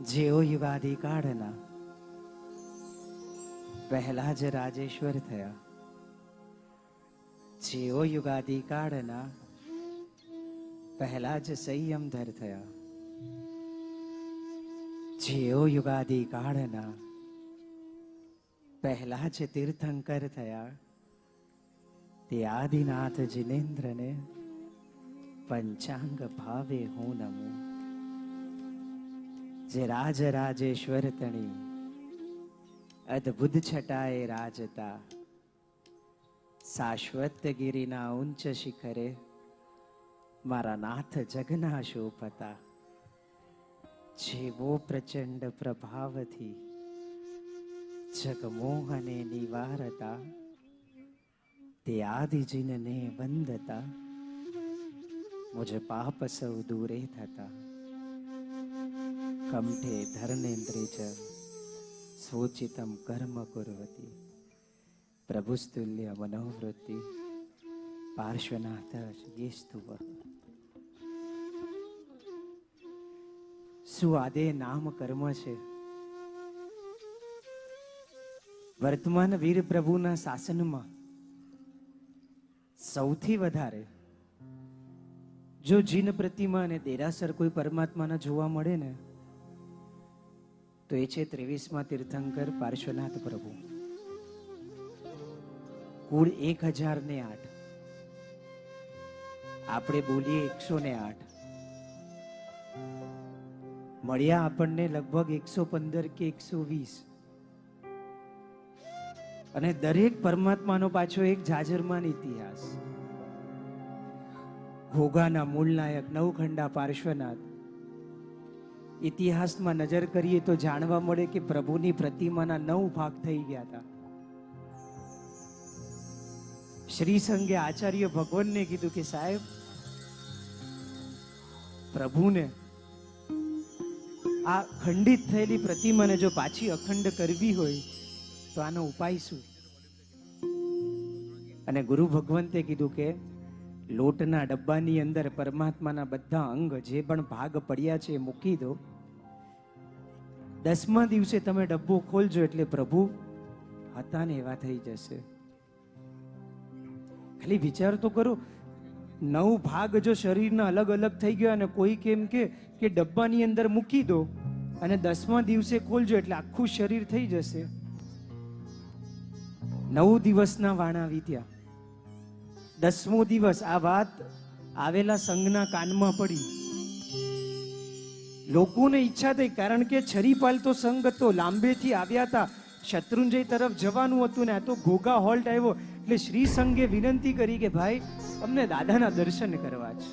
જેઓ યુગાદી કાળના પહેલા જ રાજેશ્વર થયા જેઓ યુગાદી કાળના પહેલા જ સંયમધર થયા જેઓ યુગાદી કાળના પહેલા જ તીર્થંકર થયા તે આદિનાથ જિનેન્દ્રને પંચાંગ ભાવે હું નમું જે રાજ રાજેશ્વર તણી. અદ્ભુત છટાએ રાજતા. શાશ્વત ગિરિના ઉંચ શિખરે મારા નાથ જગના શોભતા જેવો પ્રચંડ પ્રભાવથી જગમોહને નિવારતા. તે આદિજીનને વંદતા. મુજે પાપ સૌ દૂરે થતા. કમઠે ધર્મેન્દ્રે ચ સ્વોચિતમ કર્મ કુરવતી પ્રભુસ્તુલ્ય મનોવૃત્તિ પાર્શ્વનાથ ये શું આદે નામ કર્મ છે? વર્તમાન વીર પ્રભુના શાસનમાં સૌથી વધારે જો જીન પ્રતિમા અને દેરાસર કોઈ પરમાત્માના જોવા મળે ને તો એ છે ત્રેવીસમાં તીર્થંકર પાર્શ્વનાથ પ્રભુ. કુળ એક હજાર ને આઠ. આપણે બોલીએ એકસો ને આઠ. મળ્યા આપણને લગભગ એકસો પંદર કે એકસો વીસ અને દરેક પરમાત્માનો પાછો એક જાજરમાન ઇતિહાસ. ઘોઘાના મૂળ નાયક નવખંડા પાર્શ્વનાથ ઇતિહાસમાં નજર કરીએ તો જાણવા મળે કે પ્રભુની પ્રતિમાના નવ ભાગ થઈ ગયા હતા. શ્રી સંઘે આચાર્ય ભગવાનને કીધું કે સાહેબ, પ્રભુને આ ખંડિત થયેલી પ્રતિમાને જો પાછી અખંડ કરવી હોય તો આનો ઉપાય શું? અને ગુરુ ભગવંતે કીધું કે લોટના ડબ્બાની અંદર પરમાત્માના બધા અંગ જે પણ ભાગ પડ્યા છે એ મૂકી દો. દસમા દિવસે તમે ડબ્બો ખોલજો એટલે પ્રભુ હતા ને એવા થઈ જશે. ખાલી વિચાર તો કરો, નવ ભાગ જો શરીરના અલગ અલગ થઈ ગયા અને કોઈ કેમ કે કે ડબ્બાની અંદર મૂકી દો અને દસમા દિવસે ખોલજો એટલે આખું શરીર થઈ જશે. નવ દિવસના વાણા વીત્યા. દસમો દિવસ આ વાત આવેલા સંઘના કાનમાં પડી. લોકોને ઈચ્છા થઈ, કારણ કે છરીપાલ તો સંઘ હતો લાંબેથી આવ્યા હતા. શત્રુંજય તરફ જવાનું હતું ને આ તો ઘોઘા હોલ્ટ આવ્યો. એટલે શ્રી સંઘે વિનંતી કરી કે ભાઈ, અમને દાદાના દર્શન કરવા છે.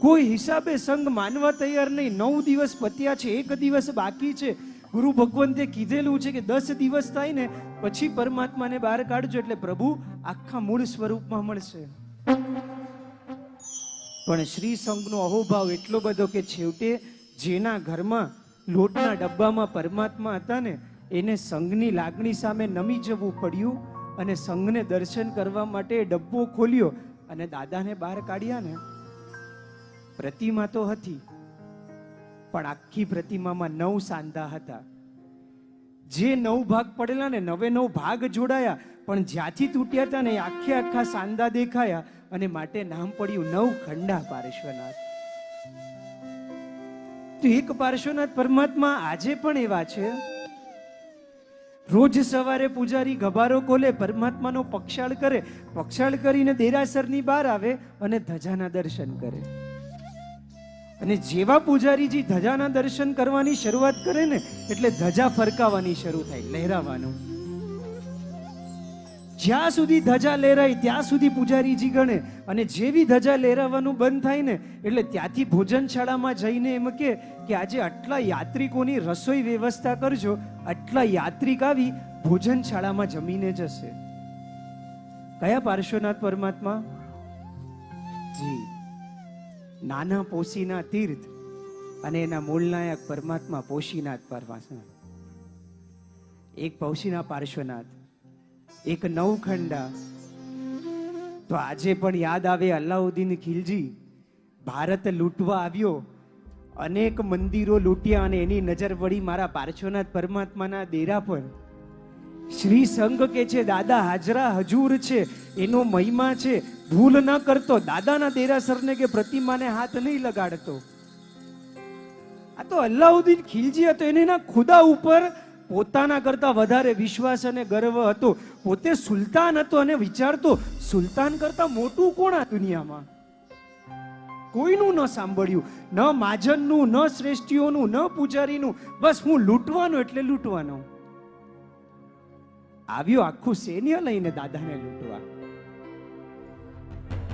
કોઈ હિસાબે સંઘ માનવા તૈયાર નહીં. નવ દિવસ પત્યા છે, એક દિવસ બાકી છે. ગુરુ ભગવંતે કીધેલું છે કે દસ દિવસ થાય ને, પછી પરમાત્માને બહાર કાઢજો. એટલે પ્રભુ આખા મૂળ સ્વરૂપમાં મળશે. પણ શ્રી સંઘનો અહોભાવ એટલો બધો કે છેવટે જેના ઘરમાં લોટના ડબ્બામાં પરમાત્મા હતા ને, એને સંઘની લાગણી સામે નમી જવું પડ્યું અને સંઘને દર્શન કરવા માટે ડબ્બો ખોલ્યો અને દાદાને બહાર કાઢ્યા ને. પ્રતિમા તો હતી, પણ આખી પ્રતિમામાં નવ સાંધા હતા. જે નવ ભાગ પડેલા ને નવે નવ ભાગ જોડાયા, પણ જ્યાંથી તૂટ્યા હતા ને આખે આખા સાંદા દેખાયા અને માટે નામ પડ્યું નવ ખંડા પાર્શ્વનાથ. તો એક પાર્શ્વનાથ પરમાત્મા આજે પણ એવા છે. રોજ સવારે પૂજારી ગભારો ખોલે, પરમાત્માનો પક્ષાળ કરે, પક્ષાળ કરીને દેરાસરની બહાર આવે અને ધજાના દર્શન કરે. અને જેવા પૂજારીજી ધજાના દર્શન કરવાની શરૂઆત કરે ને, એટલે ધજા ફરકાવાની શરૂ થાય, લહેરાવાનું. જ્યાં સુધી ધજા લહેરાય, ત્યાં સુધી પૂજારીજી ગણે. અને જેવી ધજા લહેરાવાનું બંધ થાય ને, એટલે ત્યાંથી ભોજનશાળામાં જઈને એમ કે કે આજે આટલા યાત્રિકોની રસોઈ વ્યવસ્થા કરજો. આટલા યાત્રિક આવી ભોજનશાળામાં જમીને જશે. કયા પાર્શ્વનાથ પરમાત્મા? જી. નાના પોશીના તીર્થ અને એના મૂળનાયક પરમાત્મા પોશીનાથ પરમાત્મા એક પૌશીના પાર્શ્વનાથ, એક નવખંડા. તો આજે પણ યાદ આવે અલ્લાઉદ્દીન ખિલજી, ભારત લૂંટવા આવ્યો, અનેક મંદિરો લૂંટ્યા અને એની નજર વળી મારા પાર્શ્વનાથ પરમાત્માના દેરા પર શ્રી સંઘ કે છે, દાદા, હાજરા હજુર છે, એનો મહિમા છે, ભૂલ ન કરતો. દાદાના દેરાસરને કે, પ્રતિમાને હાથ નહીં લગાડતો. આ તો અલ્લાઉદ્દીન ખિલજી હતો, એને એના ખુદા ઉપર પોતાના કરતા વધારે વિશ્વાસ અને ગર્વ હતો. પોતે સુલતાન હતો અને વિચારતો, સુલતાન કરતા મોટું કોણ આ દુનિયામાં? કોઈનું ન સાંભળ્યું, ન માજનનું, ન શ્રેષ્ઠીઓનું, ન પૂજારીનું. બસ હું લૂંટવાનો એટલે લૂંટવાનો. આવ્યો આખું સૈન્ય લઈને દાદાને લૂંટવા.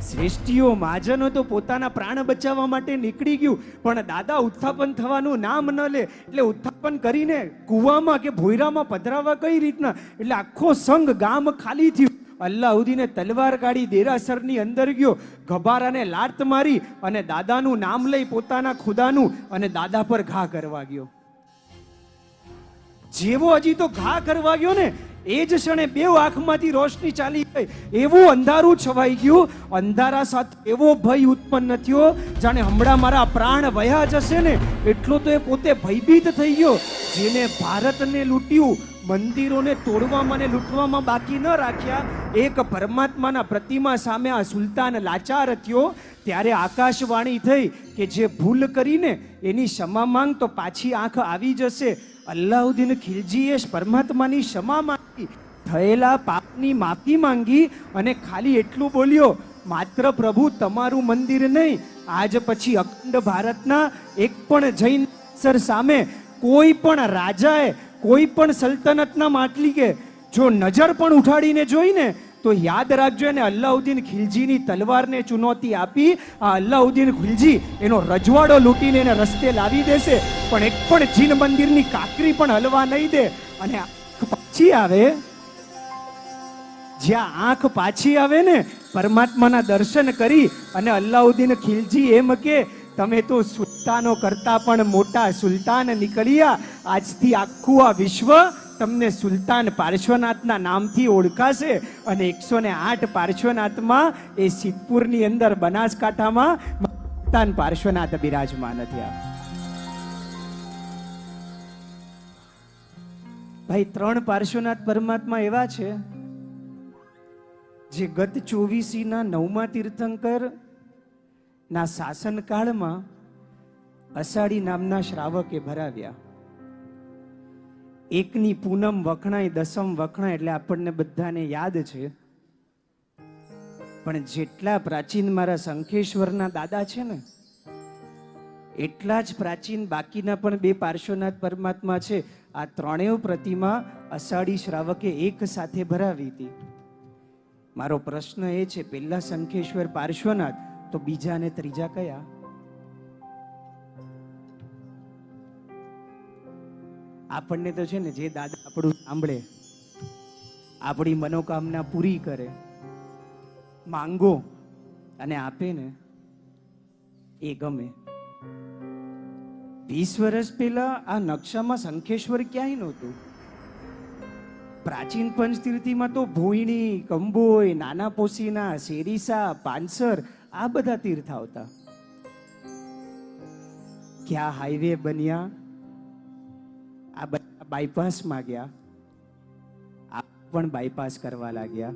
શ્રેષ્ઠીઓ મહાજનો તો પોતાના પ્રાણ બચાવવા માટે નીકળી ગયું, પણ દાદા ઉત્થાપન થવાનું નામ ન લે, એટલે ઉત્થાપન કરીને કૂવામાં કે ભોયરામાં પધરાવા કઈ રીતના? એટલે આખો સંઘ ગામ ખાલી થયું. અલ્લાઉદ્દીને તલવાર કાઢી દેરાસરની અંદર ગયો, ગભારાને લાત મારી અને દાદાનું નામ લઈ પોતાના ખુદાનું અને દાદા પર ઘા કરવા ગયો. જેવો હજી તો ઘા કરવા ગયો ને એ જ ક્ષણે બે આંખમાંથી રોશની ચાલી ગઈ. એવું અંધારું છવાઈ ગયું. અંધારા સાથે એવો ભય ઉત્પન્ન થયો, જાણે હમણાં મારા પ્રાણ વયા જશે ને. એટલો તો એ પોતે ભયભીત થઈ ગયો. જેને ભારતને લૂંટ્યું, મંદિરોને તોડવામાં અને લૂંટવામાં બાકી ન રાખ્યા, એક પરમાત્માના પ્રતિમા સામે આ સુલતાન લાચાર થયો. ત્યારે આકાશવાણી થઈ કે જે ભૂલ કરીને એની ક્ષમા માંગ તો પાછી આંખ આવી જશે. અલ્લાઉદ્દીન ખિલજીએ પરમાત્માની ક્ષમા માંગી થયેલા પાપની માફી માંગી અને ખાલી એટલું બોલ્યો, માત્ર પ્રભુ તમારું મંદિર નહીં, આજ પછી અખંડ ભારતના એક પણ જૈન સર સામે કોઈ પણ રાજાએ, કોઈ પણ સલ્તનતના માટલી કે જો નજર પણ ઉઠાડીને જોઈને, તો યાદ રાખજો એને અલ્લાઉદ્દીન ખિલજીની તલવારને ચુનૌતી આપી, આ અલ્લાઉદ્દીન ખિલજી એનો રજવાડો લૂંટીને એને રસ્તે લાવી દેશે, પણ એક પણ જીન મંદિરની કાકરી પણ હલવા નહીં દે અને પાછી આવે, જ્યાં આંખ પાછી આવે ને, પરમાત્માના દર્શન કરી અને અલ્લાઉદ્દીન ખિલજી એમ કે, તમે તો સુલતાનો કરતા પણ મોટા સુલતાન નીકળ્યા. આજથી આખું આ વિશ્વ તમને સુલતાન પાર્શ્વનાથના નામથી ઓળખાશે. અને એકસો ને આઠ પાર્શ્વનાથમાં એ સિદ્ધપુરની અંદર બનાસકાંઠામાં સુલતાન પાર્શ્વનાથ બિરાજમાન થયા. ભાઈ, ત્રણ પાર્શ્વનાથ પરમાત્મા એવા છે જે ગત ચોવીસીના નવમા તીર્થંકર ના શાસનકાળમાં અષાઢી નામના શ્રાવકે ભરાવ્યા. એકની પૂનમ વખણાય, દસમ વખણાય એટલે આપણને બધાને યાદ છે. પણ જેટલા પ્રાચીન મારા શંખેશ્વરના દાદા છે ને એટલા જ પ્રાચીન બાકીના પણ બે પાર્શ્વનાથ પરમાત્મા છે. આ ત્રણેય પ્રતિમા અષાઢી શ્રાવકે એક સાથે ભરાવી હતી. મારો પ્રશ્ન એ છે પહેલા શંખેશ્વર પાર્શ્વનાથ તો બીજા અને ત્રીજા કયા? આપણને તો છે ને જે દાદા આપણું સાંભળે, આપણી મનોકામના પૂરી કરે, માંગો અને આપે ને, એ ગમે. વીસ વર્ષ પહેલા આ નકશામાં શંખેશ્વર ક્યાંય નહોતું? પ્રાચીન પંચતીર્થીમાં તો ભોયણી, કંબોય, નાના પોસીના, શેરીસા, પાનસર આ બધા તીર્થ આવતા. ક્યાં હાઈવે બન્યા? આ બધા બાયપાસમાં ગયા આ પણ બાયપાસ કરવા લાગ્યા.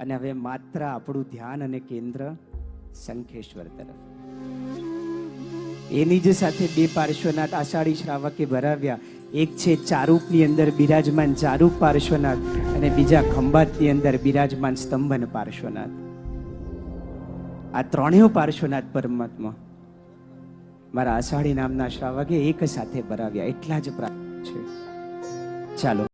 અને હવે માત્ર આપણું ધ્યાન અને કેન્દ્ર શંખેશ્વર તરફ. એની જ સાથે બે પાર્શ્વનાથ આષાઢી શ્રાવકે ભરાવ્યા એક છે ચારૂપની અંદર બિરાજમાન ચારૂપ પાર્શ્વનાથ અને બીજા ખંભાતની અંદર બિરાજમાન સ્તંભન પાર્શ્વનાથ. આ ત્રણેય પાર્શ્વનાથ પરમાત્મા મારા આષાઢી નામના શ્રાવકે એક સાથે ભરાવ્યા એટલા જ પ્રાપ્ત છે. ચાલો.